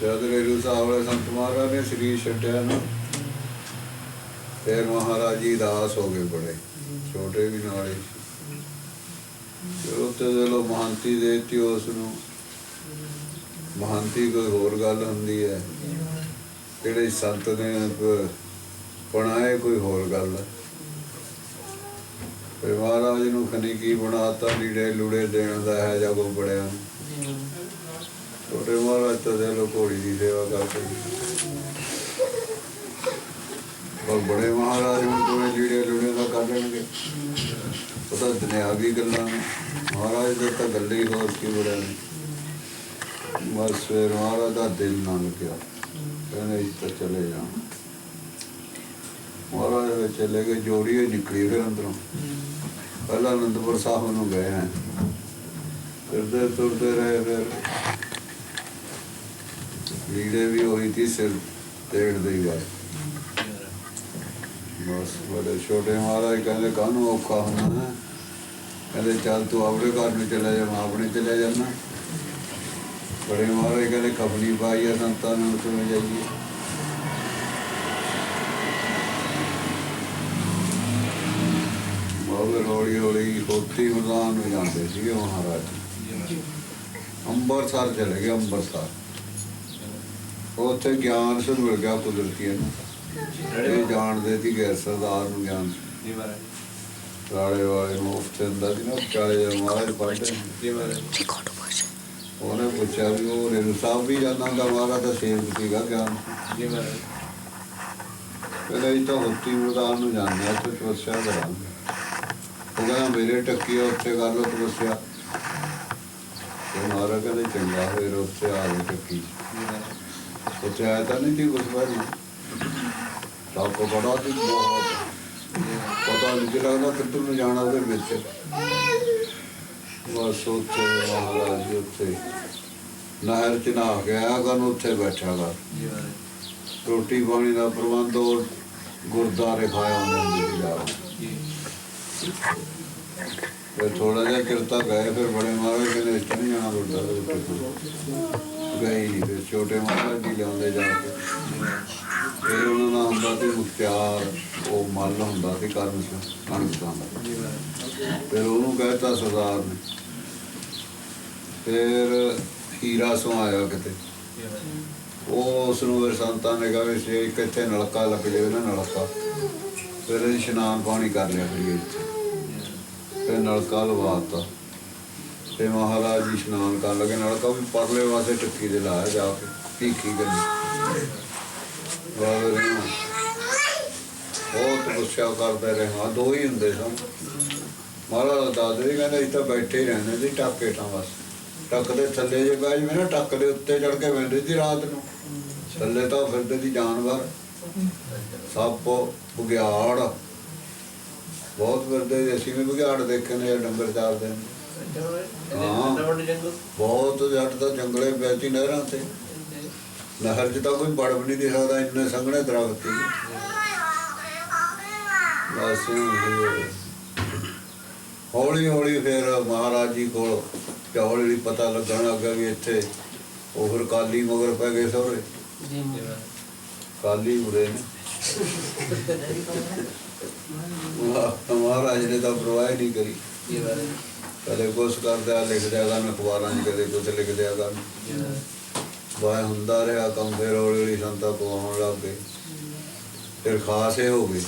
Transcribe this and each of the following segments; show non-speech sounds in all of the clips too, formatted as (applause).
ਜਦ ਰੇਰੂ ਸਾਹਿਬ ਵਾਲੇ ਸੰਤ ਮਹਾਰਾਜ ਨੇ ਸਰੀਰ ਛੱਡਿਆ ਨਾ ਫਿਰ ਮਹਾਰਾਜ ਜੀ ਦਾਸ ਹੋ ਗਏ ਬੜੇ, ਛੋਟੇ ਵੀ ਨਾਲੇ ਜੋ ਤੇ ਲੋ ਮਹਾਂਤੀ ਦੇਤੀ ਉਸ ਨੂੰ। ਮਹਾਂਤੀ ਕੋਈ ਹੋਰ ਗੱਲ ਹੁੰਦੀ ਹੈ। ਜਿਹੜੇ ਸੰਤ ਨੇ ਬਣਾਏ ਕੋਈ ਹੋਰ ਗੱਲ। ਹੈ ਫਿਰ ਮਹਾਰਾਜ ਨੂੰ ਖਨੀ ਕੀ ਬਣਾਤਾ ਲੀੜੇ ਲੂੜੇ ਦੇਣ ਦਾ ਹੈ ਜਾਂ ਕੋ ਬੜਿਆ ਨੂੰ ਛੋਟੇ ਮਹਾਰਾਜ ਤਾਂ ਦੇ ਲੋ ਘੋੜੀ ਦੀ ਸੇਵਾ ਕਰਦੇ ਪਰ ਬੜੇ ਮਹਾਰਾਜ ਹੁਣ ਕੋਈ ਲੀੜੇ ਲੂੜੇ ਦਾ ਕਰ ਲੈਣਗੇ। ਪਤਾ ਦੁਨਿਆਵੀ ਗੱਲਾਂ ਮਹਾਰਾਜ ਦੇ ਤਾਂ ਗੱਲੇ ਹੀ ਹੋਰ ਕੀ ਬੜਿਆ ਨੇ। ਬਸ ਫਿਰ ਮਹਾਰਾਜ ਦਾ ਦਿਲ ਨਾ ਲੱਗਿਆ ਕਹਿੰਦੇ ਇਸ ਚਲੇ ਜਾ ਮਹਾਰਾਜ ਚਲੇ ਗਏ, ਜੋੜੀ ਹੋਈ ਨਿਕਲੀ ਫਿਰ ਅੰਦਰੋਂ। ਪਹਿਲਾਂ ਅਨੰਦਪੁਰ ਸਾਹਿਬ ਨੂੰ ਗਏ ਹੈ। ਫਿਰਦੇ ਤੁਰਦੇ ਰਹੇ ਫਿਰ। ਲੀੜੇ ਵੀ ਉਹੀ ਤੀ ਸਿਰ ਤੇੜ ਦੇ ਹੀ ਬਸ, ਬੜੇ ਛੋਟੇ ਮਹਾਰਾਜ ਕਹਿੰਦੇ, ਕਾਹਨੂੰ ਔਖਾ ਹੋਣਾ ਕਹਿੰਦੇ, ਚੱਲ ਤੂੰ ਆਪਣੇ ਘਰ ਨੂੰ ਚਲੇ ਜਾ, ਮੈਂ ਆਪਣੇ ਚਲੇ ਜਾਣਾ ਬੜੇ ਮਹਾਰਾਜ ਕਹਿੰਦੇ ਕਬਲੀ ਪਾਈ ਸੰਤਾਂ ਨੂੰ ਕਿਵੇਂ ਜਾਈਏ। ਬਾਬੇ ਹੌਲੀ ਹੌਲੀ ਹੋਤੀ ਮੈਦਾਨ ਨੂੰ ਜਾਂਦੇ ਸੀਗੇ ਮਹਾਰਾਜ। ਅੰਬਰਸਰ ਚਲੇ ਗਏ, ਅੰਬਰਸਰ। ਉੱਥੇ ਗਿਆਨ ਸਿੰਘ ਮਿਲ ਗਿਆ ਕੁਦਰਤੀ ਇਹਨੂੰ ਇਹ ਜਾਣਦੇ ਸੀ ਕਿ ਸਰਦਾਰ ਨੂੰ ਗਿਆਨ। ਜੀ ਮਹਾਰਾਜ ਰਾੜੇ ਵਾਲੇ ਨੂੰ ਉੱਥੇ ਹੁੰਦਾ ਸੀ ਨਾ ਚਾਲੇ ਦੇ ਮਹਾਰਾਜ ਪੜ੍ਹਦੇ ਜੀ ਮਹਾਰਾਜ ਉਹਨੇ ਪੁੱਛਿਆ ਵੀ ਉਹ ਰੇਰੂ ਸਾਹਿਬ ਵੀ ਜਾਂਦਾ ਹੁੰਦਾ ਮਹਾਰਾਜ ਦਾ ਸੇਵਕ ਸੀਗਾ ਗਿਆਨ। ਜੀ ਮਹਾਰਾਜ ਕਹਿੰਦਾ ਇਹ ਤਾਂ ਹੁੱਤੀ ਮੈਦਾਨ ਨੂੰ ਆ ਤੇ ਤਪੱਸਿਆ ਕਰਾਂਗੇ। ਉਹ ਕਹਿੰਦਾ ਮੇਰੇ ਟੱਕੀ ਉੱਥੇ ਕਰ ਲਓ ਤਪੱਸਿਆ। ਤੇ ਮਹਾਰਾਜ ਕਹਿੰਦੇ ਚੰਗਾ ਫਿਰ ਉੱਥੇ ਆ ਗਏ ਟੱਕੀ। ਜੀ ਮਹਾਰਾਜ ਉੱਥੇ ਆਇਆ ਤਾਂ ਨਹੀਂ ਸੀ ਕੁਛ ਵਾਰੀ ਸਭ ਕੋ ਬੜਾ ਸੀ, ਬਹੁਤ। ਪਤਾ ਨਹੀਂ ਸੀ ਲੱਗਦਾ ਕਿੱਧਰ ਨੂੰ ਜਾਣਾ ਉਹਦੇ ਵਿੱਚ। ਬਸ ਉੱਥੇ ਮਹਾਰਾਜ ਨਹਿਰ ਚ ਨਹਾ ਕੇ ਆਇਆ ਉੱਥੇ ਬੈਠਾ ਗਾ। ਰੋਟੀ ਪਾਣੀ ਦਾ ਪ੍ਰਬੰਧ ਉਹ ਗੁਰਦਾਰੇ ਖਾਇਆ ਹੁੰਦੇ ਸੀ ਜਾ ਕੇ। ਥੋੜਾ ਜਿਹਾ ਕਿਰਤਾ ਗਏ ਫਿਰ ਬੜੇ ਮਹਾਰਾਜ ਕਹਿੰਦੇ ਇਸ ਨਹੀਂ ਜਾਣਾ ਗੁਰਦਾਰੇ ਗਏ ਹੀ ਨਹੀਂ ਫਿਰ ਛੋਟੇ ਮਹਾਰਾਜ ਜੀ ਲਿਆਉਂਦੇ ਜਾ ਕੇ। ਫਿਰ ਉਹਨਾਂ ਦਾ ਹੁੰਦਾ ਸੀ ਮੁਖਤਿਆਰ, ਉਹ ਮੱਲ ਹੁੰਦਾ ਸੀ ਕਰਮ ਸਿੰਘ ਕਣਕਾਂ ਦਾ। ਫਿਰ ਉਹਨੂੰ ਕਹਿਤਾ ਸਰਦਾਰ ਨੇ। ਫਿਰ ਹੀਰਾ ਸੋ ਆਇਆ ਕਿਤੇ। ਉਹ ਉਸ ਨੂੰ ਸੰਤਾਂ ਨੇ ਕਹਾ ਵੀ ਸੇ ਕਿੱਥੇ ਨਲਕਾ ਲੱਗ ਜਾਵੇ ਨਾ ਨਲਕਾ, ਫਿਰ ਇਹ ਇਸ਼ਨਾਨ ਪਾਣੀ ਕਰ ਲਿਆ ਕਰੀਏ ਇੱਥੇ। ਫਿਰ ਨਲਕਾ ਲਵਾਤਾ ਤੇ ਮਹਾਰਾਜ ਜੀ ਇਸ਼ਨਾਨ ਕਰਨ ਲੱਗੇ ਨਲਕਾ ਵੀ ਪਰਲੇ ਵਾਸਤੇ ਟੱਕੀ ਦੇ ਲਾਇਆ ਜਾ ਕੇ, ਭੀਖੀ ਗੰਨੀ ਬਹੁਤ ਗੁੱਸਾ ਕਰਦੇ ਰਹੇ ਹਾਂ ਦੋ ਹੀ ਹੁੰਦੇ ਸਨ। ਮਹਾਰਾਜ ਦਾਦੇ, ਕਹਿੰਦੇ ਅਸੀਂ ਬੈਠੇ ਹੀ ਰਹਿੰਦੇ ਸੀ, ਟਾਕੇ ਠਾਂ ਬਸ। ਟੱਕ ਦੇ ਥੱਲੇ ਜੇ ਬੈਜ ਮੈਂ ਨਾ, ਟੱਕ ਦੇ ਉੱਤੇ ਚੜ ਕੇ ਬੈਠੇ ਸੀ ਰਾਤ ਨੂੰ। ਥੱਲੇ ਤਾਂ ਫਿਰਦੇ ਸੀ ਜਾਨਵਰ। ਸੱਪ ਬੁਗਿਆੜ। ਬਹੁਤ ਫਿਰਦੇ ਸੀ, ਅਸੀਂ ਵੀ ਬੁਗਿਆੜ ਦੇਖੇ ਨੇ ਡੰਗਰ ਚਾਰਦੇ ਨੇ। ਬਹੁਤ ਜੱਟ ਤਾਂ ਜੰਗਲੇ ਵਿੱਚ ਹੀ ਨਹਿਰਾਂ ਤੇ। ਨਹਿਰ 'ਚ ਤਾਂ ਕੋਈ ਬੜ ਵੀ ਨਹੀਂ ਦਿਖ ਸਕਦਾ ਇੰਨੇ ਸੰਘਣੇ ਦਰਖਤ ਸੀ। ਬਸ ਹੌਲੀ ਹੌਲੀ ਫਿਰ ਮਹਾਰਾਜ ਜੀ ਕੋਲ ਹੌਲੀ ਪਤਾ ਲੱਗਣ ਲੱਗਾ ਵੀ ਇੱਥੇ ਉਹ ਫਿਰ ਕਾਲੀ ਮਗਰ ਪੈ ਗਏ ਸਹੁਰੇ। ਕਾਲੀ ਮੁਰੇ ਨੇ। (laughs) ਮਹਾ- ਮਹਾਰਾਜ ਨੇ ਤਾਂ ਪਰਵਾਹ ਨਹੀਂ ਕਰੀ। ਕਦੇ ਕੁਛ ਕਰਦਾ ਲਿਖ ਦਿਆ ਕਰਨ ਅਖਬਾਰਾਂ 'ਚ ਕਦੇ ਕੁਛ ਲਿਖ ਦਿਆ ਕਰਨ ਜੀ ਵਾਹ, ਹੁੰਦਾ ਰਿਹਾ ਕੰਮ, ਫਿਰ ਹੌਲੀ ਹੌਲੀ ਸੰਤਾ ਪਵਾਉਣ ਲੱਗ ਗਏ। ਫਿਰ ਖਾਸੇ ਹੋ ਗਏ।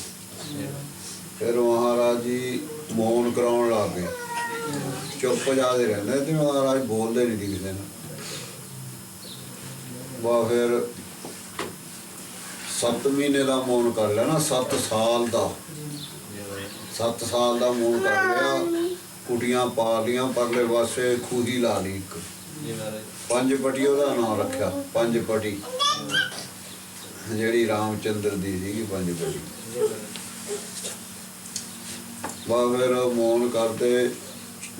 ਫਿਰ ਮਹਾਰਾਜ ਜੀ ਮੌਨ ਕਰਾਉਣ ਲੱਗ ਗਏ। ਚੁੱਪ ਜਾਦੇ ਰਹਿੰਦੇ ਤੇ ਮਹਾਰਾਜ ਬੋਲਦੇ ਨਹੀਂ ਕਿਸੇ ਨਾਲ ਵਾ ਫਿਰ 7 ਮਹੀਨੇ ਦਾ ਮੌਨ ਕਰ ਲੈਣਾ 7 ਸਾਲ ਦਾ। ਜੀ 7 ਸਾਲ ਦਾ ਮੌਨ ਕਰ ਲਿਆ। ਕੁਟੀਆਂ ਪਾ ਲੀਆਂ ਪਰਲੇ ਪਾਸੇ ਖੂਹੀ ਲਾ ਲਈ ਇੱਕ। ਪੰਜ ਪਟੀ ਉਹਦਾ ਨਾਮ ਰੱਖਿਆ, ਪੰਜ ਪਟੀ। ਜਿਹੜੀ ਰਾਮਚੰਦਰ ਦੀ ਸੀਗੀ ਪੰਜ ਪਟੀ। ਜੀ ਮੌਨ ਕਰਦੇ,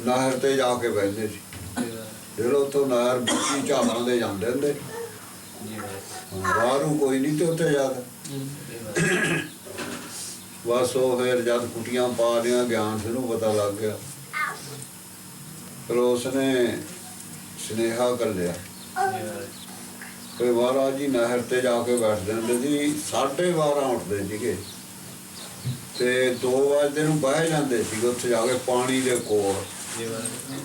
ਨਹਿਰ ਤੇ ਜਾ ਕੇ ਬਹਿੰਦੇ ਸੀ। ਜੀ ਜਿਹੜਾ ਉੱਥੋਂ ਨਹਿਰ ਬੁੱਕੀ ਝਾੜਾਂ ਦੇ ਜਾਂਦੇ ਹੁੰਦੇ ਬਾਹਰੋਂ ਕੋਈ ਨਹੀਂ ਤੇ ਉੱਥੇ ਜਾ ਬਸ ਉਹ ਫਿਰ ਜਦ ਕੁਟੀਆਂ ਪਾ ਲਿਆ ਗਿਆਨ ਸਿੰਘ ਨੂੰ ਪਤਾ ਲੱਗ ਗਿਆ। ਫਿਰ ਉਸਨੇ ਸੁਨੇਹਾ ਕਰ ਲਿਆ। ਜੀ ਮਹਾਰਾਜ ਜੀ ਨਹਿਰ ਤੇ ਜਾ ਕੇ ਬੈਠਦੇ ਹੁੰਦੇ ਸੀ 12:30 ਉੱਠਦੇ ਸੀਗੇ। ਤੇ 2 ਵਜੇ ਨੂੰ ਬਹਿ ਜਾਂਦੇ ਸੀ ਉੱਥੇ ਜਾ ਕੇ ਪਾਣੀ ਦੇ ਕੋਲ। ਜੀ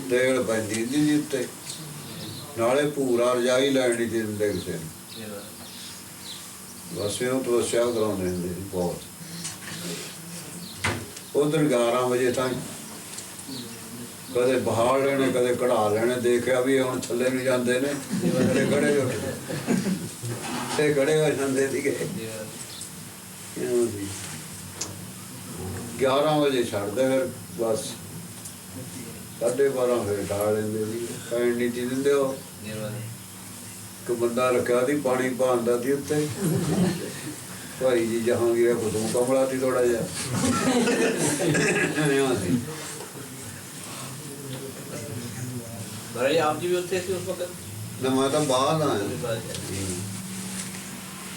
ਤੇਲ ਪੈਂਦੀ ਸੀ ਜੀ ਉੱਤੇ। ਨਾਲੇ ਪੂਰਾ ਰਜਾਈ ਲੈਣੀ ਨਹੀਂ ਦਿੰਦੇ ਕਿਸੇ ਨੂੰ। ਬਸ ਇਹਨੂੰ ਤਪੱਸਿਆ ਕਰਾਉਂਦੇ ਹੁੰਦੇ ਸੀ ਬਹੁਤ। ਉਧਰ 11 ਵਜੇ ਤੱਕ ਕਦੇ ਬਹਾਲ ਲੈਣੇ, ਕਦੇ ਕਢਾ ਲੈਣੇ, ਦੇਖਿਆ ਵੀ ਹੁਣ ਥੱਲੇ ਨੂੰ ਜਾਂਦੇ ਨੇ ਕਦੇ ਖੜੇ ਹੋ ਤੇ ਖੜੇ ਹੋ ਜਾਂਦੇ ਸੀਗੇ। 11 ਵਜੇ ਛੱਡਦੇ ਫਿਰ ਬਸ। ਸਾਢੇ 12 ਫਿਰ ਢਾਲ ਲੈਂਦੇ ਸੀ। ਪੈਣ ਨਹੀਂ ਸੀ ਦਿੰਦੇ ਉਹ। ਜੀ ਇੱਕ ਬੰਦਾ ਰੱਖਿਆ ਸੀ, ਪਾਣੀ ਪਾਉਂਦਾ ਸੀ ਉੱਤੇ ਭਾਈ ਜੀ ਜਹਾਂਗੀਰ ਕੁਦਮ ਕਮਲਾ ਸੀ ਥੋੜਾ ਜਿਹਾ। ਇਉਂ ਸੀ ਮਹਾਰਾਜ ਜੀ, ਆਪ ਜੀ ਵੀ ਉੱਥੇ ਸੀ ਉਸ ਵਕਤ? ਨਾ ਮੈਂ ਤਾਂ ਬਾਹਰ ਆਇਆ।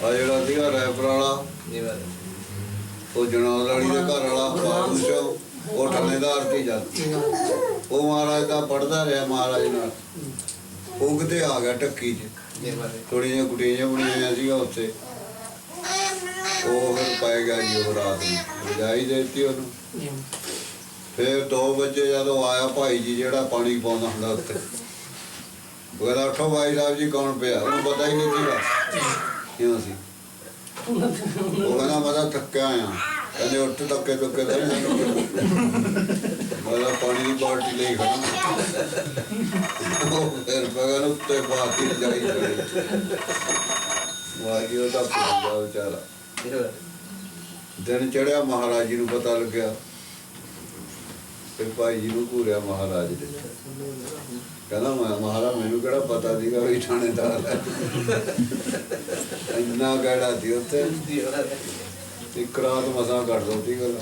ਆ ਜਿਹੜਾ ਸੀਗਾ ਰੈਪਰ ਵਾਲਾ ਜੀ ਮਹਾਰਾਜ ਉਹ ਜਨਾਲ ਵਾਲੀ ਦੇ ਘਰ ਵਾਲਾ ਬਾਬੂਸ਼ ਉਹ ਥਾਣੇਦਾਰ ਸੀ ਜਦ। ਉਹ ਮਹਾਰਾਜ ਦਾ ਪੜਦਾ ਰਿਹਾ ਮਹਾਰਾਜ ਨਾਲ। ਉਹ ਕਿਤੇ ਆ ਗਿਆ ਟੱਕੀ 'ਚ। ਜੀ ਮਹਾਰਾਜ ਥੋੜੀਆਂ ਜਿਹੀਆਂ ਬਣੀਆਂ ਸੀਗਾ ਉੱਥੇ। ਉਹ ਫਿਰ ਪੈ ਗਿਆ ਜੀ ਉਹ ਰਾਤ ਨੂੰ। ਰਜਾਈ ਦੇ ਦਿੱਤੀ ਉਹਨੂੰ। ਫਿਰ 2 ਵਜੇ ਜਦੋਂ ਆਇਆ ਭਾਈ ਜੀ ਜਿਹੜਾ ਪਾਣੀ ਪਾਉਂਦਾ ਹੁੰਦਾ ਉੱਤੇ ਉਹ ਕਹਿੰਦਾ ਉੱਠੋ ਭਾਈ ਸਾਹਿਬ ਜੀ ਕੌਣ ਪਿਆ? ਉਹਨੂੰ ਪਤਾ ਹੀ ਨਹੀਂ ਸੀਗਾ ਕਿਉਂ ਸੀ? ਉਹ ਕਹਿੰਦਾ ਮੈਂ ਤਾਂ ਥੱਕਿਆ ਆ ਕਹਿੰਦੇ ਉੱਠ ਧੱਕੇ ਧੱਕੇ ਦਾ ਮੈਂ ਤਾਂ ਪਾਣੀ ਦੀ ਬਾਲਟੀ ਲਈ ਖੜਾ ਉਹ ਫਿਰ ਬਗਨ ਉੱਤੇ ਬਾਤੀ ਜਾਈ ਚੜੀ ਵਾਹੀ ਉਹਦਾ ਪੁੱਛਦਾ ਵਿਚਾਰਾ। ਦਿਨ ਚੜਿਆ ਮਹਾਰਾਜ ਜੀ ਨੂੰ ਪਤਾ ਲੱਗਿਆ। ਫਿਰ ਭਾਈ ਜੀ ਨੂੰ ਘੂਰਿਆ ਮਹਾਰਾਜ ਦੇ। ਕਹਿੰਦਾ ਮੈਂ ਮਹਾਰਾਜ ਮੈਨੂੰ ਕਿਹੜਾ ਪਤਾ ਸੀਗਾ ਵੀ ਥਾਣੇਦਾਰ ਹੈ। ਇੰਨਾ ਗੜਾ ਸੀ ਉੱਥੇ। ਇੱਕ ਰਾਤ ਮਸਾਂ ਕੱਢ ਦਿੱਤੀ ਗੱਲ।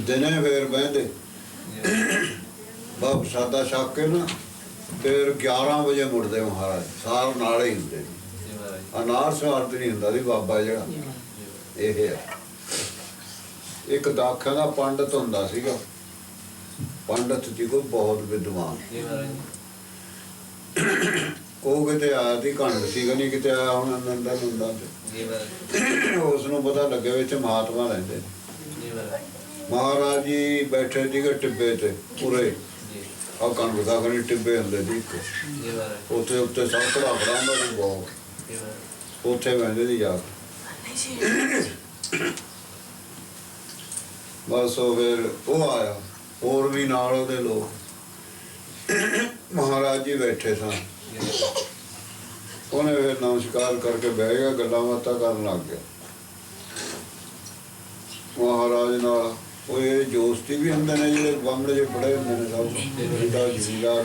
ਦਿਨੇ ਫੇਰ ਬਹਿੰਦੇ। ਬਾਪ ਸਾਦਾ ਛੱਕ ਕੇ ਨਾ ਫਿਰ 11 ਵਜੇ ਮੁੜਦੇ ਮਹਾਰਾਜ। ਸਾਰ ਨਾਲ ਹੀ ਹੁੰਦੇ ਅਨਾਰ ਸਵਾਰਤ ਨਹੀਂ ਹੁੰਦਾ ਸੀ ਬਾਬਾ ਜਿਹੜਾ। ਇਹ ਹੈ। ਇੱਕ ਦਾਖਾਂ ਦਾ ਪੰਡਤ ਹੁੰਦਾ ਸੀਗਾ। ਪੰਡਤ ਜੀ ਕੋ ਬਹੁਤ ਵਿਦਵਾਨ। ਉਹ ਕਿਤੇ ਆਇਆ ਸੀ ਘੰਟ ਸੀਗਾ, ਨਹੀਂ ਕਿਤੇ ਆਇਆ ਹੁਣ ਅੰਦਰ ਹੁੰਦਾ ਤੇ। ਉਸ ਨੂੰ ਪਤਾ ਲੱਗਿਆ ਵਿੱਚ ਮਹਾਤਮਾ ਰਹਿੰਦੇ ਮਹਾਰਾਜ ਜੀ ਬੈਠੇ ਸੀਗੇ ਟਿੱਬੇ ਤੇ, ਪੂਰੇ। ਜੀ ਆ ਕਣ ਦਾ ਕਣੀ ਟਿੱਬੇ ਹੁੰਦੇ ਸੀ ਇੱਕ। ਉੱਥੇ ਮਹਾਰਾਜ ਉੱਥੇ ਉੱਤੇ ਸੰਕੜਾ ਬਰਾਂਦਾ ਸੀ ਬਹੁਤ। ਉੱਥੇ ਬਹਿੰਦੇ ਸੀ ਜਾ ਬਸ ਉਹ ਫਿਰ ਉਹ ਆਇਆ, ਹੋਰ ਵੀ ਨਾਲ ਉਹਦੇ ਲੋਕ। ਮਹਾਰਾਜ ਜੀ ਬੈਠੇ ਸਨ ਉਹਨੇ ਫਿਰ ਨਮਸਕਾਰ ਕਰਕੇ ਬਹਿ ਗਿਆ, ਗੱਲਾਂ ਬਾਤਾਂ ਕਰਨ ਲੱਗ ਗਿਆ। ਮਹਾਰਾਜ ਨਾਲ, ਉਹ ਇਹ ਜੋਸਤੀ ਵੀ ਹੁੰਦੇ ਨੇ ਜਿਹੜੇ ਬਾਹਮਣੇ ਜੇ ਪੜੇ ਹੁੰਦੇ ਨੇ ਸਭ। ਇਹਦਾ ਜ਼ਿਮੀਦਾਰ।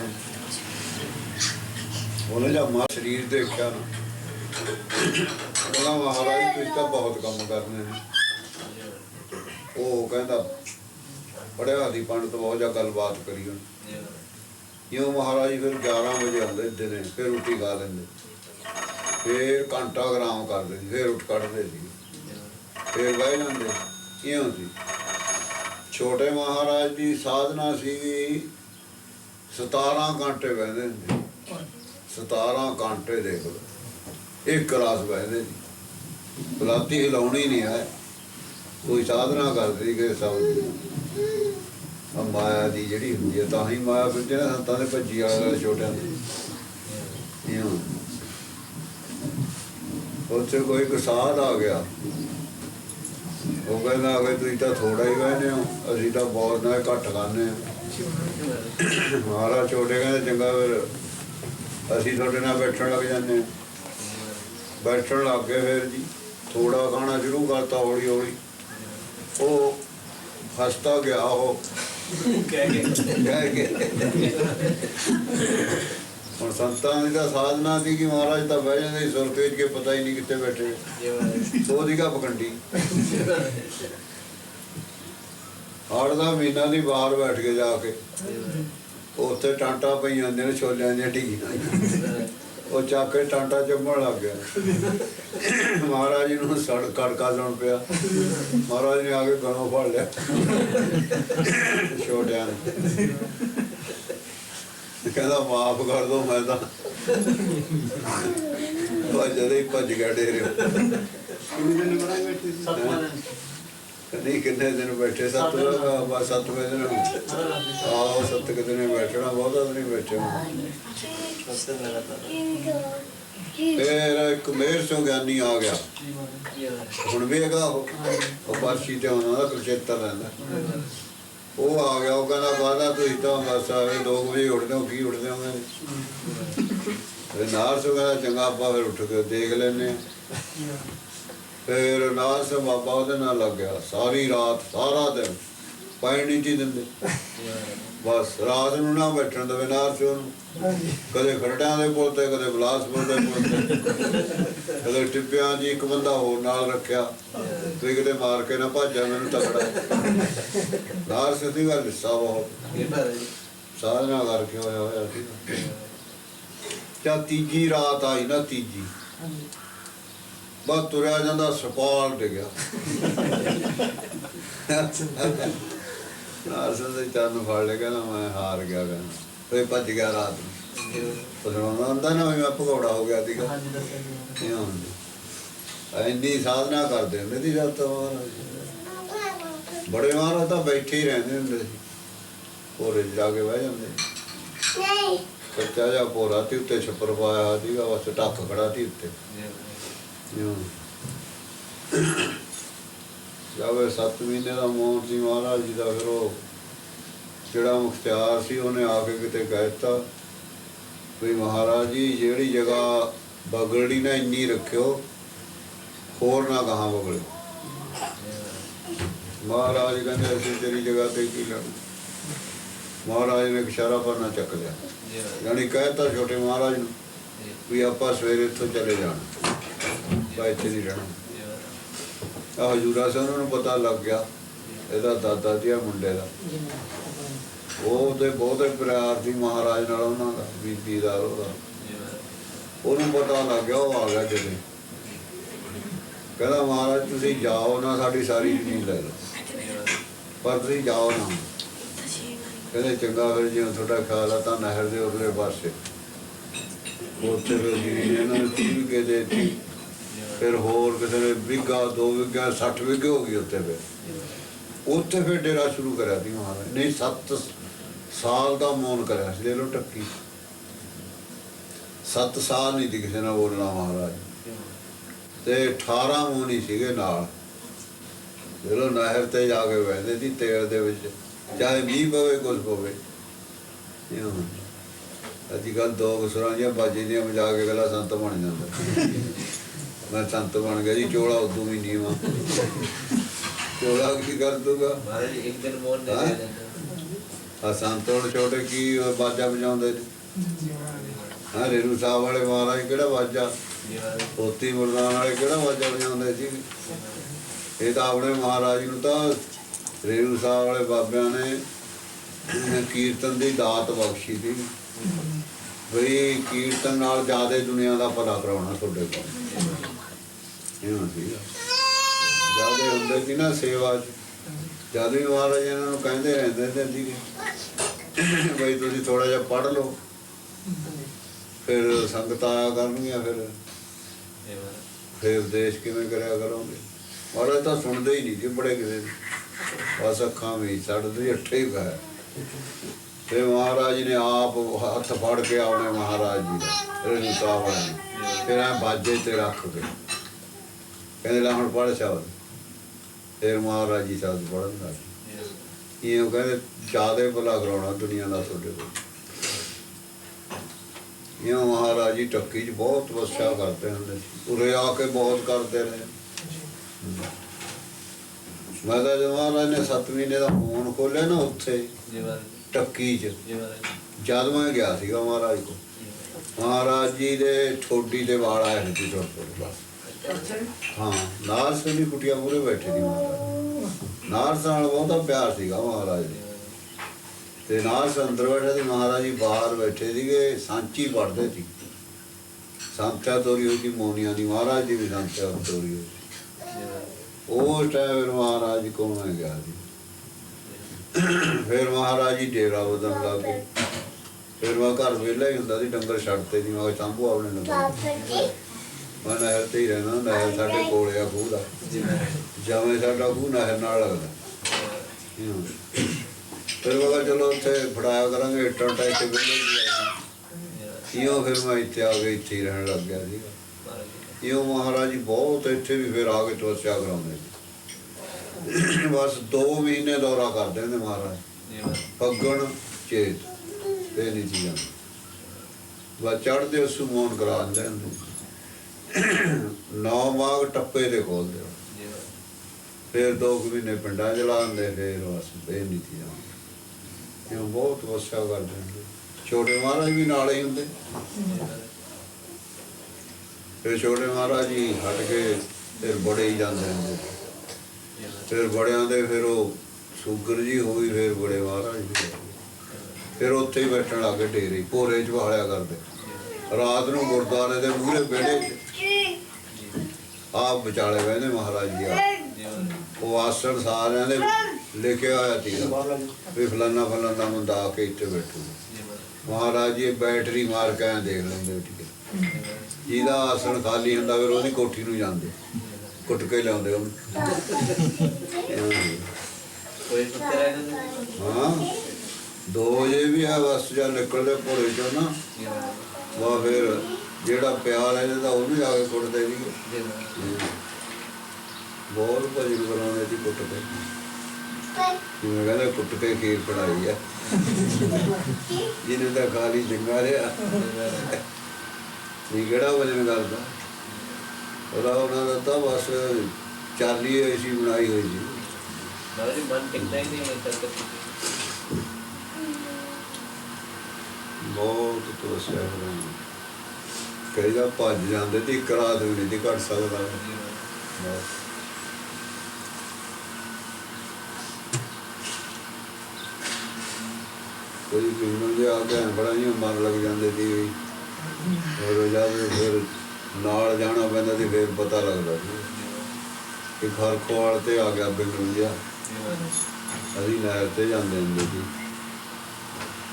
ਉਹਨੇ ਜਦ ਮਾ ਸਰੀਰ ਦੇਖਿਆ ਨਾ। ਉਹਨਾਂ ਮਹਾਰਾਜ ਤੁਸੀਂ ਤਾਂ ਬਹੁਤ ਕੰਮ ਕਰਨੇ ਨੇ। ਉਹ ਕਹਿੰਦਾ, ਪੜਿਆ ਦੀ ਪੰਡਤ ਬਹੁਤ ਜਾ ਗੱਲਬਾਤ ਕਰੀ ਹੁਣ ਜੀ ਮਹਾਰਾਜ ਫਿਰ 11 ਵਜੇ ਆਉਂਦੇ ਦਿਨੇ, ਫਿਰ ਰੋਟੀ ਖਾ ਲੈਂਦੇ। ਫਿਰ ਘੰਟਾ ਆਰਾਮ ਕਰਦੇ ਸੀ, ਫਿਰ ਉੱਠ ਕੱਢਦੇ ਸੀ। ਫਿਰ ਬਹਿ ਜਾਂਦੇ, ਇਉਂ ਸੀ। ਛੋਟੇ ਮਹਾਰਾਜ ਦੀ ਸਾਧਨਾ ਸੀ 17 ਘੰਟੇ ਬਹਿੰਦੇ ਹੁੰਦੇ। 17 ਘੰਟੇ ਦੇਖ ਲਓ, ਇੱਕ ਰਾਸ ਬਹਿੰਦੇ ਸੀ। ਰਾਤੀ ਹਿਲਾਉਣੀ ਨਹੀਂ ਹੈ ਕੋਈ ਸਾਧਨਾ ਕਰਦੀ ਸੀ ਕਿ ਸਭ ਆ ਮਾਇਆ ਦੀ ਜਿਹੜੀ ਹੁੰਦੀ ਹੈ ਤਾਂ ਹੀ ਮਾਇਆ ਫਿਰ ਜਿਹੜਾ ਸੰਤਾਂ ਦੇ ਭੱਜੀ ਵਾਲੇ ਛੋਟਿਆਂ ਦੇ। ਇਉਂ ਉੱਥੇ ਕੋਈ ਇੱਕ ਸਾਧ ਆ ਗਿਆ। ਉਹ ਕਹਿੰਦਾ ਕਿ ਤੁਸੀਂ ਤਾਂ ਥੋੜਾ ਹੀ ਕਹਿੰਦੇ ਹੋ, ਅਸੀਂ ਤਾਂ ਬਹੁਤ ਨਾ ਘੱਟ ਖਾਂਦੇ ਆ ਮਹਾਰਾਜ ਛੋਟੇ ਕਹਿੰਦੇ, ਚੰਗਾ ਫਿਰ ਅਸੀਂ ਤੁਹਾਡੇ ਨਾਲ ਬੈਠਣ ਲੱਗ ਜਾਂਦੇ ਹਾਂ। ਬੈਠਣ ਲੱਗ ਗਏ ਫਿਰ ਜੀ। ਥੋੜਾ ਖਾਣਾ ਸ਼ੁਰੂ ਕਰਤਾ ਹੌਲੀ ਹੌਲੀ ਉਹ ਹੱਸਦਾ ਗਿਆ ਉਹ। ਕਹਿ ਕੇ। ਕਹਿ ਕੇ। ਹੁਣ ਸੰਤਾਂ ਦੀ ਤਾਂ ਸਾਧਨਾ ਸੀ ਕਿ ਮਹਾਰਾਜ ਤਾਂ ਬਹਿ ਜਾਂਦੇ ਸੀ ਸੁਰ ਤੇਜ ਕੇ ਪਤਾ ਹੀ ਨਹੀਂ ਕਿੱਥੇ ਬੈਠੇ। ਉਹ ਦੀਗਾ ਪਕੰਡੀ ਹਾੜ ਦਾ ਮਹੀਨਾ ਦੀ ਬਾਹਰ ਬੈਠ ਕੇ ਜਾ ਕੇ। ਉੱਥੇ ਟਾਂਟਾ ਪਈਆਂ ਨੇ ਛੋਲਿਆਂ ਦੀਆਂ ਢੀਆਂ ਉਹ ਚੱਕ ਕੇ ਟਾਂਟਾ ਚੰਮਣ ਲੱਗ ਗਿਆ। ਮਹਾਰਾਜ ਨੂੰ ਸੜ ਕੜਕਾ ਲਾਉਣ ਪਿਆ। ਮਹਾਰਾਜ ਨੇ ਆ ਕੇ ਗਣੋਂ ਫੜ ਲਿਆ। ਛੋਟਿਆਂ ਨੇ। ਕਹਿੰਦਾ ਮਾਫ ਕਰ ਦੋ ਮੈਂ ਤਾਂ ਉਹ ਜਦੇ ਭੱਜ ਗਿਆ ਡੇਰੇ ਕਿੰਨੇ ਦਿਨ ਬੜਾ ਬੈਠੇ ਸੀ? ਨਹੀਂ ਕਿੰਨੇ ਦਿਨ ਬੈਠੇ? ਸੱਤ ਬਸ ਸੱਤ ਵਜੇ ਦਿਨ ਆਹੋ ਸੱਤ ਕੁ ਦਿਨ ਬੈਠਣਾ ਬਹੁਤਾ ਦਿਨ ਬੈਠੇ ਫਿਰ ਇੱਕ ਮੇਰ ਸਿੰਘ ਗਿਆਨੀ ਆ ਗਿਆ। ਹੁਣ ਵੀ ਹੈਗਾ ਉਹ। ਪਰਚੀ ਤੇ ਉਹਨਾਂ ਦਾ ਕੁਲਚੇਤਰ ਰਹਿੰਦਾ। ਉਹ ਆ ਗਿਆ ਉਹ ਕਹਿੰਦਾ ਬਾਦਾ ਤੁਸੀਂ ਤਾਂ ਬਸ ਆਵੇ 2 ਵਜੇ ਉੱਠਦੇ ਹੋ ਕੀ ਉੱਠਦੇ ਹੋ ਤੇ ਨਾਰ ਸਿੰਘ ਕਹਿੰਦਾ ਚੰਗਾ ਆਪਾਂ ਫਿਰ ਉੱਠ ਕੇ ਦੇਖ ਲੈਨੇ ਫਿਰ ਨਾਰ ਸਿੰਘ ਬਾਬਾ ਉਹਦੇ ਨਾਲ ਲੱਗ ਗਿਆ। ਸਾਰੀ ਰਾਤ ਸਾਰਾ ਦਿਨ ਪੈਣ ਨਹੀਂ ਸੀ ਦਿੰਦੇ। ਬਸ ਰਾਤ ਨੂੰ ਨਾ ਬੈਠਣ ਦੇਵੇ ਨਾਰ ਨੂੰ ਕਦੇ ਖਰੜਿਆਂ ਦੇ ਪੁੱਲ ਤੇ ਕਦੇ ਬਲਾਸਪੁਰ ਦੇ ਪੁੱਲ ਤੇ ਕਦੇ ਟਿੱਬਿਆਂ ਜੀ ਇੱਕ ਬੰਦਾ ਹੋਰ ਨਾਲ ਰੱਖਿਆ। ਕੋਈ ਕਿਤੇ ਮਾਰ ਕੇ ਨਾ ਭਾਜਿਆ ਮੈਨੂੰ ਤਕੜਾ। ਨਾਰ ਦੀ ਗੱਲ ਲਿੱਸਾ ਬਹੁਤ। ਸਾਧਨਾ ਕਰਕੇ ਹੋਇਆ ਹੋਇਆ ਸੀ। ਚਾ ਤੀਜੀ ਰਾਤ ਆਈ ਨਾ ਤੀਜੀ। ਬਸ ਤੁਰਿਆ ਜਾਂਦਾ ਸਪਾਲ ਡਿੱਗਿਆ। ਨਾਰ ਸਿੰਘ ਦੇ ਚਰਨ ਫੜ ਲਿਆ ਕਹਿੰਦਾ ਮੈਂ ਹਾਰ ਗਿਆ ਕਹਿੰਦਾ। ਫੇ ਭੱਜ ਗਿਆ ਰਾਤ ਨੂੰ। ਪਧਰਾਉਣਾ ਹੁੰਦਾ ਨਾ ਮੈਂ ਭਗੌੜਾ ਹੋ ਗਿਆ ਸੀਗਾ। ਇਹ ਹੁੰਦਾ ਇੰਨੀ ਸਾਧਨਾ ਕਰਦੇ ਹੁੰਦੇ ਸੀ ਜਦ ਤੋਂ ਬੜੇ ਮਹਾਰਾਜ ਤਾਂ ਬੈਠੇ ਹੀ ਰਹਿੰਦੇ ਹੁੰਦੇ ਸੀ। ਭੋਰੇ 'ਚ ਜਾ ਕੇ ਬਹਿ ਜਾਂਦੇ ਬੱਚਾ ਜਿਹਾ ਭੋਰਾ ਤੇ ਉੱਤੇ ਛੱਪਰ ਪਾਇਆ ਸੀਗਾ ਬਸ ਟੱਕ ਖੜਾ ਸੀ ਉੱਤੇ। ਜਾਵੇ 7 ਮਹੀਨੇ ਦਾ ਮੌਤ ਸੀ ਮਹਾਰਾਜ ਜੀ ਦਾ ਫਿਰ ਉਹ ਜਿਹੜਾ ਮੁਖਤਿਆਰ ਸੀ ਉਹਨੇ ਆ ਕੇ ਕਿਤੇ ਕਹਿਤਾ ਵੀ ਮਹਾਰਾਜ ਜੀ ਜਿਹੜੀ ਜਗ੍ਹਾ ਬਗੜੀ ਨਾ ਇੰਨੀ ਰੱਖਿਓ ਹੋਰ ਨਾ ਕਹਾਂ ਬਗੜਿਓ। ਮਹਾਰਾਜ ਕਹਿੰਦੇ ਅਸੀਂ ਤੇਰੀ ਜਗ੍ਹਾ ਤੇ ਕੀ ਲੈਣਾ? ਮਹਾਰਾਜ ਨੇ ਇਸ਼ਾਰਾ ਕਰਨਾ ਚੱਕ ਲਿਆ। ਯਾਨੀ ਕਹਿਤਾ ਛੋਟੇ ਮਹਾਰਾਜ ਨੂੰ ਵੀ ਆਪਾਂ ਸਵੇਰੇ ਇੱਥੋਂ ਚਲੇ ਜਾਣਾ। ਬਾ ਇੱਥੇ ਨਹੀਂ ਰਹਿਣਾ। ਆ ਹਜੂਰਾ ਸਿੰਘ ਨੂੰ ਪਤਾ ਲੱਗ ਗਿਆ। ਇਹਦਾ ਦਾਦਾ ਜੀ ਆ ਮੁੰਡੇ ਦਾ। ਉਹ ਤੇ ਬਹੁਤੇ ਪਿਆਰ ਸੀ ਮਹਾਰਾਜ ਨਾਲ ਉਹਨਾਂ ਦਾ, ਬੀਬੀ ਉਹਦਾ। ਉਹਨੂੰ ਪਤਾ ਲੱਗ ਗਿਆ, ਉਹ ਆ ਗਿਆ ਜਦੇ ਕਹਿੰਦਾ, ਮਹਾਰਾਜ, ਤੁਸੀਂ ਜਾਓ ਨਾ, ਸਾਡੀ ਸਾਰੀ ਜ਼ਮੀਨ ਲੈ ਲਓ। ਪਰ ਤੁਸੀਂ ਜਾਓ ਨਾ। ਕਹਿੰਦੇ, ਚੰਗਾ ਫਿਰ ਜਿਵੇਂ ਤੁਹਾਡਾ ਖਿਆਲ ਆ, ਤਾਂ ਨਹਿਰ ਦੇ ਉਰਲੇ ਪਾਸੇ। ਉੱਥੇ ਫਿਰ ਜ਼ਮੀਨ ਇਹਨਾਂ ਨੇ ਤੀਹ ਵਿਗੇ ਦੇ ਫਿਰ ਹੋਰ ਕਿਸੇ ਨੇ ਵਿਗਾ ਦੋ ਵਿਗਾ 60 ਵਿਗੇ ਹੋ ਗਈ ਉੱਥੇ ਫਿਰ। ਉੱਥੇ ਫਿਰ ਡੇਰਾ ਸ਼ੁਰੂ ਕਰਿਆ ਸੀ ਮਹਾਰਾਜ। ਨਹੀਂ 7 ਸਾਲ ਦਾ ਮੌਨ ਕਰਿਆ ਸੀ ਦੇ ਲੋ ਟੱਕੀ 7 ਸਾਲ ਨਹੀਂ ਸੀ ਕਿਸੇ ਨਾਲ ਬੋਲਣਾ ਮਹਾਰਾਜ। ਤੇ 18 ਮੂੰਹ ਸੀਗੇ ਨਾਲ। ਜਦੋਂ ਨਹਿਰ ਤੇ ਜਾ ਕੇ ਬਹਿੰਦੇ ਸੀ ਤੇਲ ਦੇ ਵਿੱਚ। ਚਾਹੇ ਮੀਂਹ ਪਵੇ ਕੁਝ ਪਵੇ। ਅੱਜ ਕੱਲ ਦੋ ਗੁਸਰਾਂ ਦੀਆਂ ਬਾਜੀ ਦੀਆਂ ਮਜਾ ਕੇ ਗਲਾ ਸੰਤ ਬਣ ਜਾਂਦਾ। ਮੈਂ ਸੰਤ ਬਣ ਗਿਆ ਜੀ ਚੋਲਾ ਉਦੋਂ ਵੀ ਨੀਵਾ ਚੋਲਾ ਕੀ ਕਰ ਦੂਗਾ ਮਹਾਰਾਜ ਇੱਕ ਦਿਨ ਮੋਨ ਦੇ ਦੇ ਛੋਟੇ ਕੀ ਬਾਜਾ ਵਜਾਉਂਦੇ ਹਾਂ ਰੇਰੂ ਸਾਹਿਬ ਵਾਲੇ ਮਹਾਰਾਜ ਕਿਹੜਾ ਬਾਜਾ? ਪੋਤੀ ਮੁਰਦਾਨ ਵਾਲੇ ਕਿਹੜਾ ਬਾਜਾ ਵਜਾਉਂਦੇ ਸੀ? ਇਹ ਤਾਂ ਆਪਣੇ ਮਹਾਰਾਜ ਨੂੰ ਤਾਂ ਰੇਰੂ ਸਾਹਿਬ ਵਾਲੇ ਬਾਬਿਆਂ ਨੇ ਕੀਰਤਨ ਦੀ ਦਾਤ ਬਖਸ਼ੀ ਸੀ। ਬਈ ਕੀਰਤਨ ਨਾਲ ਜ਼ਿਆਦਾ ਦੁਨੀਆ ਦਾ ਭਲਾ ਕਰਾਉਣਾ ਤੁਹਾਡੇ ਕੋਲ। ਇਹਨਾਂ ਸੀਗਾ ਜ਼ਿਆਦਾ ਹੁੰਦੇ ਸੀ ਨਾ ਸੇਵਾ ਜ਼ਿਆਦਾ ਹੀ ਮਹਾਰਾਜ ਇਹਨਾਂ ਨੂੰ ਕਹਿੰਦੇ ਰਹਿੰਦੇ ਤੇ ਸੀਗੇ ਬਈ ਤੁਸੀਂ ਥੋੜਾ ਜਿਹਾ ਪੜ ਲਓ। ਫਿਰ ਸੰਗਤ ਆਇਆ ਕਰਨਗੀਆਂ ਫਿਰ। ਫਿਰ ਦੇਸ਼ ਕਿਵੇਂ ਕਰਿਆ ਕਰੋਗੇ? ਮਹਾਰਾਜ ਤਾਂ ਸੁਣਦੇ ਹੀ ਨਹੀਂ ਜੀ ਬੜੇ ਕਿਸੇ ਨੂੰ। ਬਸ ਅੱਖਾਂ ਵਿੱਚ ਸੜਦੇ ਅੱਠੇ ਹੀ ਪੈ। ਤੇ ਮਹਾਰਾਜ ਨੇ ਆਪ ਹੱਥ ਫੜ ਕੇ ਆਉਣੇ ਮਹਾਰਾਜ ਜੀ ਦਾ ਰਣਤਾਵਾ ਫਿਰ ਆ ਬਾਜੇ ਤੇ ਰੱਖ ਕੇ। ਕਹਿੰਦੇ ਲਾ ਹੁਣ ਪੜ੍ਹ ਸ਼ਬਦ। ਫਿਰ ਮਹਾਰਾਜ ਜੀ ਸਾਹਿਬ ਪੜਨ ਲੱਗ ਇਹ ਉਹ ਕਹਿੰਦੇ ਜ਼ਿਆਦਾ ਭਲਾ ਕਰਾਉਣਾ ਦੁਨੀਆ ਦਾ ਤੁਹਾਡੇ ਕੋਲ। ਇਹ ਮਹਾਰਾਜ ਜੀ ਟੱਕੀ 'ਚ ਬਹੁਤ ਵਸਿਆ ਕਰਦੇ ਹੁੰਦੇ ਸੀ। ਉਰੇ ਆ ਕੇ ਬਹੁਤ ਕਰਦੇ ਨੇ ਮੈਂ ਤਾਂ ਮਹਾਰਾਜ ਨੇ 7 ਮਹੀਨੇ ਦਾ ਫੋਨ ਖੋਲਿਆ ਨਾ ਉੱਥੇ ਟੱਕੀ 'ਚ। ਜਦ ਮੈਂ ਗਿਆ ਸੀਗਾ ਮਹਾਰਾਜ ਕੋ ਮਹਾਰਾਜ ਜੀ ਦੇ ਛੋਟੀ ਦੇ ਵਾਲ ਆਏ ਹੁੰਦੇ ਤੁਹਾਡੇ ਕੋਲ ਬਸ। ਹਾਂ, ਨਾਲ ਸੋਨੀ ਕੁਟਿਆ ਮੂਰੇ ਬੈਠੇ ਦੀ ਮਾਤਾ। ਨਾਰਸ ਨਾਲ ਬਹੁਤਾ ਪਿਆਰ ਸੀਗਾ ਮਹਾਰਾਜ ਦੇ। ਤੇ ਨਾਰਸ ਅੰਦਰ ਬੈਠੇ ਤੇ ਮਹਾਰਾਜ ਜੀ ਬਾਹਰ ਬੈਠੇ ਸੀਗੇ, ਸਾਂਚੀ ਪੜਦੇ ਸੀ। ਸੰਤਿਆ ਤੋਰੀ ਹੋਈ ਮੋਨੀਆਂ ਦੀ, ਮਹਾਰਾਜ ਦੀ ਵੀ ਸੰਤਿਆ ਤੋਰੀ ਹੋਈ ਉਸ ਟਾਈਮ ਮਹਾਰਾਜ ਕੋਲ ਮੈਂ ਗਿਆ ਸੀ। ਫਿਰ ਮਹਾਰਾਜ ਜੀ ਡੇਰਾ ਬਦਨ ਲੱਗੇ ਫਿਰ ਮੈਂ ਘਰ ਵੇਲਾ ਹੀ ਹੁੰਦਾ ਸੀ, ਡੰਗਰ ਛੱਡਦੇ ਨਹੀਂ ਮੈਂ ਤੰਬੂ ਆਪਣੇ ਲੱਗਾ ਮੈਂ ਨਹਿਰ ਤੇ ਹੀ ਰਹਿਣਾ ਨਹਿਰ ਸਾਡੇ ਕੋਲ ਆ ਖੂਹ ਦਾ। ਜੀ ਜਿਵੇਂ ਸਾਡਾ ਖੂਹ ਨਹਿਰ ਨਾਲ ਲੱਗਦਾ। ਫਿਰ ਕਿਹਾ ਚਲੋ ਉੱਥੇ ਫੜਾਇਆ ਕਰਾਂਗੇ ਇੱਟਾਂ ਟਾਈ ਤੇ ਆ ਇਉਂ ਫਿਰ ਮੈਂ ਇੱਥੇ ਆ ਕੇ ਇੱਥੇ ਹੀ ਰਹਿਣ ਲੱਗ ਗਿਆ ਮਹਾਰਾਜ ਇਉਂ ਮਹਾਰਾਜ ਜੀ ਬਹੁਤ ਇੱਥੇ ਵੀ ਫਿਰ ਆ ਕੇ ਤਪੱਸਿਆ ਕਰਾਉਂਦੇ ਸੀ। ਬਸ 2 ਮਹੀਨੇ ਦੌਰਾ ਕਰਦੇ ਨੇ ਮਹਾਰਾਜ। ਜੀ ਫੱਗਣ ਚੇਤ ਇਹ ਨਹੀਂ ਚੀਜ਼ਾਂ। ਵਾ ਚੜਦੇ ਸੁਮੋਨ ਕਰਾਉਂਦੇ ਹੁੰਦੇ ਨੌ ਮਾਗ ਟੱਪੇ ਦੇ ਖੋਲਦੇ ਹੋ। ਫਿਰ ਦੋ ਕੁ ਮਹੀਨੇ ਪਿੰਡਾਂ ਚ ਲਾਉਂਦੇ ਫਿਰ ਬਸ ਇਹ ਨਹੀਂ ਚੀਜ਼ਾਂ ਇਹ ਬਹੁਤ ਤਪੱਸਿਆ ਕਰਦੇ ਛੋਟੇ ਮਹਾਰਾਜ ਵੀ ਨਾਲ ਹੀ ਹੁੰਦੇ। ਫਿਰ ਛੋਟੇ ਮਹਾਰਾਜ ਜੀ ਹਟ ਕੇ ਫਿਰ ਬੜੇ ਹੀ ਜਾਂਦੇ ਹੁੰਦੇ। ਫਿਰ ਬੜਿਆਂ ਦੇ ਫਿਰ ਉਹ ਸ਼ੂਗਰ ਜੀ ਹੋਈ ਫਿਰ ਬੜੇ ਮਹਾਰਾਜ ਜੀ ਫਿਰ ਉੱਥੇ ਹੀ ਬੈਠਣ ਲੱਗੇ ਡੇਰੇ ਭੋਰੇ ਚ ਵਾਲਿਆ ਕਰਦੇ। ਰਾਤ ਨੂੰ ਗੁਰਦੁਆਰੇ ਦੇ ਮੂਹਰੇ ਵਿਹੜੇ ਆਪ ਵਿਚਾਲੇ ਬਹਿੰਦੇ ਮਹਾਰਾਜ ਜੀ ਆ। ਉਹ ਆਸਣ ਸਾਰਿਆਂ ਦੇ ਲਿਖਿਆ ਹੋਇਆ ਸੀਗਾ ਵੀ ਫਲਾਨਾ ਫਲਾਨਾ ਮੁੰਡਾ ਆ ਕੇ ਇੱਥੇ ਬੈਠੂ। ਮਹਾਰਾਜ ਜੀ ਬੈਟਰੀ ਮਾਰ ਕੇ ਦੇਖ ਲੈਂਦੇ ਉੱਠ ਕੇ। ਜਿਹਦਾ ਆਸਣ ਖਾਲੀ ਹੁੰਦਾ, ਫਿਰ ਉਹਦੀ ਕੋਠੀ ਨੂੰ ਜਾਂਦੇ। ਕੁੱਟ ਕੇ ਲਿਆਉਂਦੇ ਉਹਨੂੰ। ਕੋਈ ਪੁੱਤਰ ਹੈ। ਹਾਂ ਦੋ ਵਜੇ ਵੀ ਆ ਬਸ ਜਾਂ ਨਿਕਲਦੇ ਭੋਰੇ ਚੋਂ ਨਾ ਵਾ ਫਿਰ ਜਿਹੜਾ ਪਿਆਰ ਹੈ ਇਹਦਾ ਉਹਨੂੰ ਜਾ ਕੇ ਜੀ। ਮਹਾਰਾਜ ਬਹੁਤ ਭਜਨ ਕਰਾਉਂਦੇ ਸੀ ਕੁੱਟ ਕੇ। ਜਿਵੇਂ ਕਹਿੰਦੇ ਕੁੱਟ ਕੇ ਖੀਰ ਕਢਾਈ ਆ। ਜਿਹਨੇ ਦਾ ਖਾਲੀ ਚੰਗਾ ਰਿਹਾ। ਇਹ ਕਿਹੜਾ ਵਜਨ ਕਰਦਾ? ਉਹਦਾ ਉਹਨਾਂ ਦਾ ਤਾਂ ਬਸ ਚਾਲੀ ਐਸੀ ਬਣਾਈ ਹੋਈ ਸੀ। ਮਹਾਰਾਜ ਮਨ ਟਿਕਦਾ ਹੀ ਨਹੀਂ ਹੈ ਤੱਕ ਬਹੁਤ ਕਰਾਉਂਦੇ ਕਈ ਦਾ ਭੱਜ ਜਾਂਦੇ ਤੇ ਇੱਕ ਰਾਤ ਵੀ ਨਹੀਂ ਸੀ ਕੱਟ ਸਕਦਾ ਕੋਈ ਕਿੰਨ ਦੇ ਆ ਕੇ ਬੜਾ ਹੀ ਮਨ ਲੱਗ ਜਾਂਦੇ ਸੀ। ਹੋਰ ਜਦ ਫਿਰ ਨਾਲ ਜਾਣਾ ਪੈਂਦਾ ਸੀ ਫਿਰ ਪਤਾ ਲੱਗਦਾ ਸੀ। ਕਿ ਘਰ ਕੋਲ ਤੇ ਆ ਗਿਆ ਬਿੰਦੂ ਜਿਹਾ ਅਸੀਂ ਨਹਿਰ ਤੇ ਜਾਂਦੇ ਹੁੰਦੇ ਸੀ।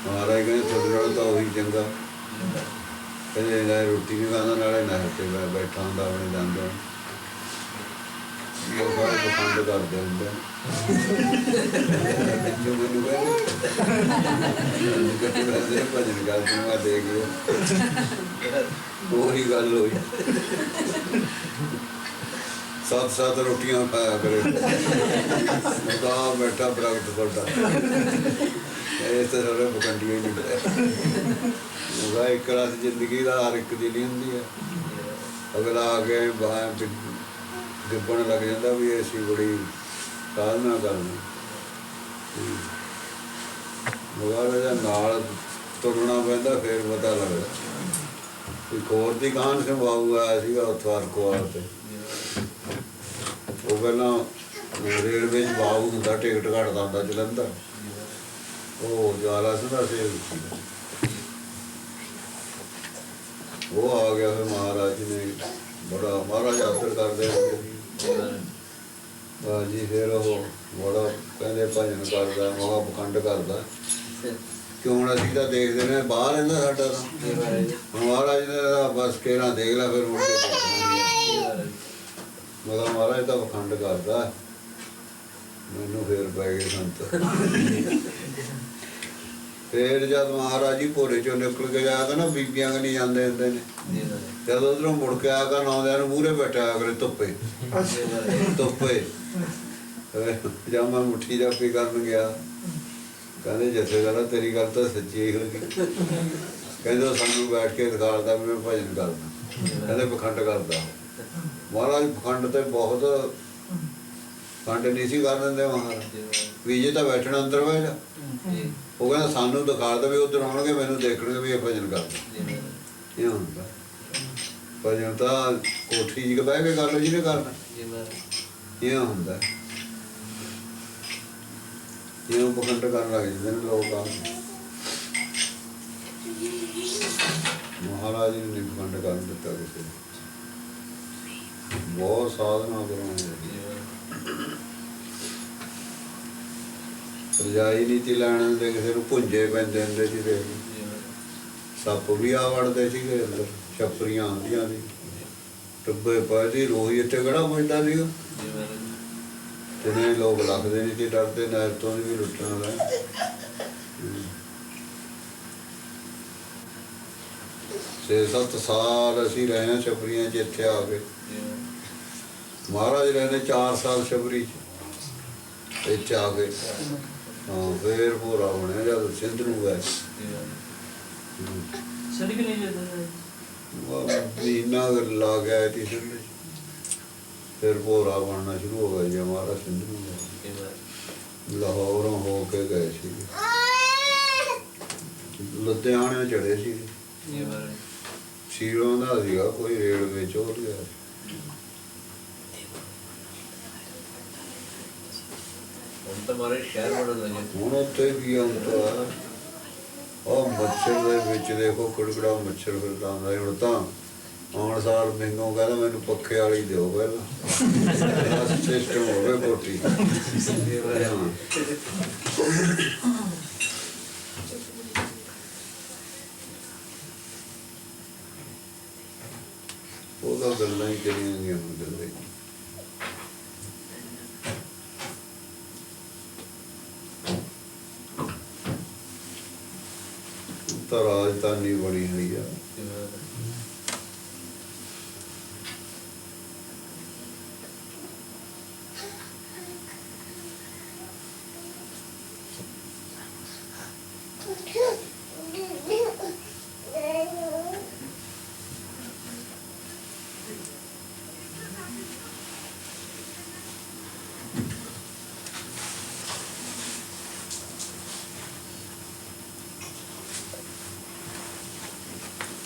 ਮਹਾਰਾਜ ਕਹਿੰਦੇ, ਤੁਹਾਡੇ ਨਾਲ ਤਾਂ ਉਹੀ ਚੰਗਾ। ਕਹਿੰਦੇ ਨਾ ਰੋਟੀ ਨਹੀਂ ਖਾਂਦਾ, ਨਾਲੇ ਨਹਿਰ ਤੇ ਬੈਠਾ ਹੁੰਦਾ ਆਪਣੇ ਜਾਂਦਾ ਉਹ ਬਾਰੇ ਪਸੰਦ ਕਰਦੇ ਹੁੰਦੇ। ਜੋ ਮੈਨੂੰ ਕਹਿੰਦੇ ਭਜਨ ਕਰ ਤੂੰ ਮੈਂ ਦੇ ਗਿਆ ਉਹੀ ਗੱਲ ਹੋਈ। ਸੱਤ ਸੱਤ ਰੋਟੀਆਂ ਪਾਇਆ ਕਰੇ। ਉਹਦਾ ਬੈਠਾ ਪ੍ਰਗਟ ਤੁਹਾਡਾ ਇਹ ਤਾਂ ਸਾਰੇ ਬਕੰਡੀਆਂ ਹੀ ਨਹੀਂ। ਉਹਦਾ ਇੱਕ ਰਾਤ ਜ਼ਿੰਦਗੀ ਦਾ ਹਰ ਇੱਕ ਦੀ ਨਹੀਂ ਹੁੰਦੀ ਹੈ। ਅਗਲਾ ਆ ਕੇ ਬਾਹਰ ਡਿੱਬਣ ਲੱਗ ਜਾਂਦਾ ਵੀ ਅਸੀਂ ਬੜੀ ਸਾਧਨਾ ਕਰਨੀ। ਮਗਰ ਨਾਲ ਤੁਰਨਾ ਪੈਂਦਾ, ਫਿਰ ਪਤਾ ਲੱਗਦਾ। ਇੱਕ ਹੋਰ ਦੀ ਕਹਾਣੀ ਸੰਭਾਉ ਆਇਆ ਸੀਗਾ ਉਥਵਾਰ ਕੋਲ ਤੇ। ਉਹ ਪਹਿਲਾਂ ਰੇਲਵੇ 'ਚ ਬਾਬੂ ਹੁੰਦਾ, ਟਿਕਟ ਘਟਦਾ ਹੁੰਦਾ ਜਲੰਧਰ। ਉਹ ਜਾਲਾ ਸੁਣਾ ਸੀ ਉਹ ਆ ਗਿਆ ਫਿਰ ਮਹਾਰਾਜ ਨੇ ਬੜਾ, ਮਹਾਰਾਜ ਆਦਰ ਕਰਦੇ ਹੁੰਦੇ ਸੀ। ਹਾਂ ਜੀ ਫਿਰ ਉਹ ਬੜਾ ਕਹਿੰਦੇ ਭਜਨ ਕਰਦਾ, ਮਹਾ ਬਖੰਡ ਕਰਦਾ। ਕਿਉਂ ਹੁਣ ਅਸੀਂ ਤਾਂ ਦੇਖਦੇ ਨੇ, ਬਾਹਰ ਇਹਦਾ ਸਾਡਾ ਤਾਂ। ਹੁਣ ਮਹਾਰਾਜ ਨੇ ਤਾਂ ਬਸ ਕਿਹੜਾ ਦੇਖ ਲੈ ਫਿਰ ਮੁੜ ਕੇ ਮਗਰ ਮਹਾਰਾਜ ਤਾਂ ਪਖੰਡ ਕਰਦਾ। ਮੈਨੂੰ ਫੇਰ ਪੈ ਗਏ ਸੰਤ। ਫੇਰ ਜਦ ਮਹਾਰਾਜ ਜੀ ਭੋਰੇ ਚੋਂ ਨਿਕਲ ਕੇ ਜਾਇਆ ਤਾਂ ਨਾ ਬੀਬੀਆਂ ਕਨੀ ਜਾਂਦੇ ਹੁੰਦੇ ਨੇ। ਜਦ। ਉਧਰੋਂ ਮੁੜ ਕੇ ਆ ਕੇ ਨੌਂਦਿਆਂ ਨੂੰ ਮੂਹਰੇ ਬੈਠਾ ਕਰੇ ਧੁੱਪੇ। ਧੁੱਪੇ। ਜਦ ਮੈਂ ਮੁੱਠੀ ਜਾਪੀ ਕਰਨ ਗਿਆ? ਕਹਿੰਦੇ ਜਥੇਦਾਰਾ ਤੇਰੀ ਗੱਲ ਤਾਂ ਸੱਚੀ ਹੀ ਹੋਗੀ ਕਹਿੰਦੇ ਸਾਨੂੰ ਬੈਠ ਕੇ ਦਿਖਾਉਂਦਾ ਵੀ ਮੈਂ ਭਜਨ ਕਰਦਾ। ਕਹਿੰਦੇ ਪਖੰਡ ਕਰਦਾ ਮਹਾਰਾਜ ਪਖੰਡ ਤੇ ਬਹੁਤ ਖੰਡ ਨਹੀਂ ਸੀ ਕਰ ਦਿੰਦੇ ਮਹਾਰਾਜ। ਵੀ ਜੇ ਤਾਂ ਬੈਠਣਾ ਅੰਦਰ ਬਹਿ ਜਾ। ਉਹ ਕਹਿੰਦਾ ਸਾਨੂੰ ਦਿਖਾ ਦੇ ਉਧਰ ਆਉਣਗੇ, ਮੈਨੂੰ ਦੇਖਣਗੇ ਵੀ ਇਹ ਭਜਨ ਕਰਦਾ। ਇਹ ਹੁੰਦਾ। ਭਜਨ ਤਾਂ ਕੋਠੀ ਜੀ ਬਹਿ ਕੇ ਕਰ ਲਓ ਜਿਹਨੇ ਕਰਨਾ। ਇਹ ਹੁੰਦਾ। ਇਹ ਪਖੰਡ ਕਰਨ ਲੱਗ ਜਾਂਦੇ ਨੇ ਲੋਕ ਆ ਮਹਾਰਾਜ ਨੇ ਨਹੀਂ ਪਖੰਡ ਕਰਨ ਦਿੱਤਾ ਕਿਸੇ ਬਹੁਤ ਸਾਧਨਾ ਕਰਾਉਂਦੇ ਰਜਾਈ ਨਹੀਂ ਤੀ ਲੈਣ ਦਿੰਦੇ, ਕਿਸੇ ਨੂੰ ਭੁੰਜੇ ਪੈਂਦੇ ਹੁੰਦੇ ਸੀ ਦੇਖ ਸੱਪ ਵੀ ਆ ਵੜਦੇ ਸੀਗੇ ਅੰਦਰ, ਛੱਪਰੀਆਂ ਆਉਂਦੀਆਂ ਸੀ। ਟੱਬੇ ਪਾਦੀ ਰੋਈ ਇੱਥੇ ਕਿਹੜਾ ਪੈਂਦਾ ਸੀਗਾ ਜੀ ਲੋਕ ਲੱਗਦੇ ਨਹੀਂ ਸੀ, ਡਰਦੇ ਨਹਿਰ ਤੋਂ ਵੀ ਲੁੱਟਣ ਲੈ ਛੇ ਸੱਤ ਸਾਲ ਅਸੀਂ ਰਹੇ ਹਾਂ ਛਪਰੀਆਂ 'ਚ ਇੱਥੇ ਆ ਕੇ। ਮਹਾਰਾਜ ਮਹਾਰਾਜ ਰਹਿੰਦੇ 4 ਸਾਲ ਛਪਰੀ 'ਚ, ਇੱਥੇ ਆ ਕੇ। ਹਾਂ ਫੇਰ ਪੂਰਾ ਬਣਿਆ ਜਦ ਸਿੰਧ ਨੂੰ ਗਏ ਸੜੀ ਕਿ ਨਹੀਂ ਜਾਂਦਾ ਉਹ ਮਹੀਨਾ ਲਾ ਗਿਆ ਤੀ ਸਿੰਧ ਫਿਰ ਪੂਰਾ ਬਣਨਾ ਸ਼ੁਰੂ ਹੋ ਗਿਆ ਜੇ ਮਹਾਰਾਜ ਸਿੰਧ ਨੂੰ ਲਾਹੌਰੋਂ ਹੋ ਕੇ ਗਏ ਸੀ। ਲੁਧਿਆਣੇ ਚੜੇ ਸੀ। ਸੀਰੋਂ ਦਾ ਸੀਗਾ ਕੋਈ ਰੇਲਵੇ ਚੋਰ ਗਿਆ ਹੁਣ ਤਾਂ ਮਹਾਰਾਜ ਸ਼ਹਿਰ ਬੜਾ ਲੱਗੇ ਹੁਣ ਉੱਥੇ ਵੀ ਆਉਂਦਾ ਉਹ ਮੱਛਰ ਦੇ ਵਿੱਚ ਦੇਖੋ ਕੁੜਕੜਾ ਮੱਛਰ ਫਿਰਦਾ ਹੁੰਦਾ ਹੁਣ ਤਾਂ ਆਉਣ ਸਾਰ ਮੈਨੂੰ ਕਹਿੰਦਾ ਮੈਨੂੰ ਪੱਖੇ ਵਾਲੀ ਦਿਓ ਪਹਿਲਾਂ। ਸਿਸਟਮ ਹੋਵੇ ਕੋਠੀ। ਉਹਦਾ ਗੱਲਾਂ ਹੀ ਕਰੀਆਂ ਗਈਆਂ। ਗੱਲਾਂ ਹੀ ਬਣੀ ਹੋਈ ਆ ਜੀ ਮਹਾਰਾਜ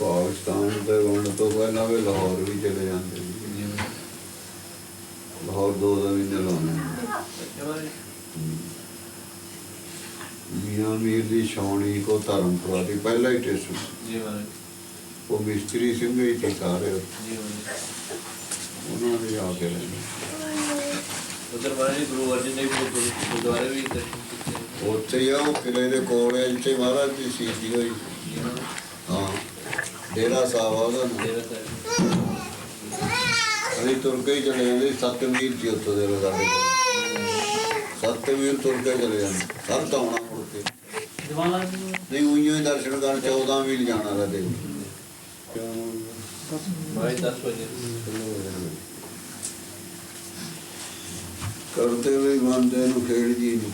ਪਾਕਿਸਤਾਨ ਦੇ ਵੰਡ ਤੋਂ ਪਹਿਲਾਂ ਵੀ ਲਾਹੌਰ ਵੀ ਚਲੇ ਜਾਂਦੇ ਸੀ। ਲਾਹੌਰ ਦੋ ਦੋ ਮਹੀਨੇ ਲਾਉਣੇ ਮੀਆਂ ਮੀਰ ਦੀ ਛਾਉਣੀ ਕੋ ਧਰਮਪੁਰਾ ਦੀ ਪਹਿਲਾ ਹੀ ਟੇਸਟ ਜੀ ਮਹਾਰਾਜ ਉਹ ਮਿਸਤਰੀ ਸਿੰਘ ਹੀ ਸੀ ਸਾਰੇ। ਜੀ ਉਹਨਾਂ ਨੇ ਆ ਕੇ ਰਹਿਣਾ ਉਧਰ ਮਹਾਰਾਜ ਗੁਰੂ ਅਰਜਨ ਦੇਵ ਜੀ ਦੇ ਗੁਰਦੁਆਰੇ ਵੀ ਉੱਥੇ ਹੀ ਆ ਉਹ ਕਿਲੇ ਦੇ ਕੋਲ ਹੈ ਜਿੱਥੇ ਮਹਾਰਾਜ ਦੀ ਸ਼ਹੀਦੀ ਹੋਈ। ਡੇਰਾ ਸਾਹਿਬ ਆ ਉਹਦਾ ਅਸੀਂ ਤੁਰ ਕੇ ਹੀ ਚਲੇ ਜਾਂਦੇ ਸੀ, ਸੱਤ ਮੀਲ ਸੀ ਉੱਥੋਂ ਦੇ ਸਾਡੇ ਕੋਲ। ਸੱਤ ਮੀਲ ਤੁਰ ਕੇ ਚਲੇ ਜਾਂਦੇ ਸਭ ਤਾਂ ਆਉਣਾ ਮੁੜ ਕੇ। ਦੀਵਾਨਾ ਨਹੀਂ ਉਈਓ ਦਰਸ਼ਨ ਕਰਨ 14 ਮੀਲ ਜਾਣਾ ਰਦੇ 10 ਵਜੇ। ਕਰਦੇ ਵੀ ਬੰਦੇ ਨੂੰ ਖੇਡ ਜੀ ਨੂੰ।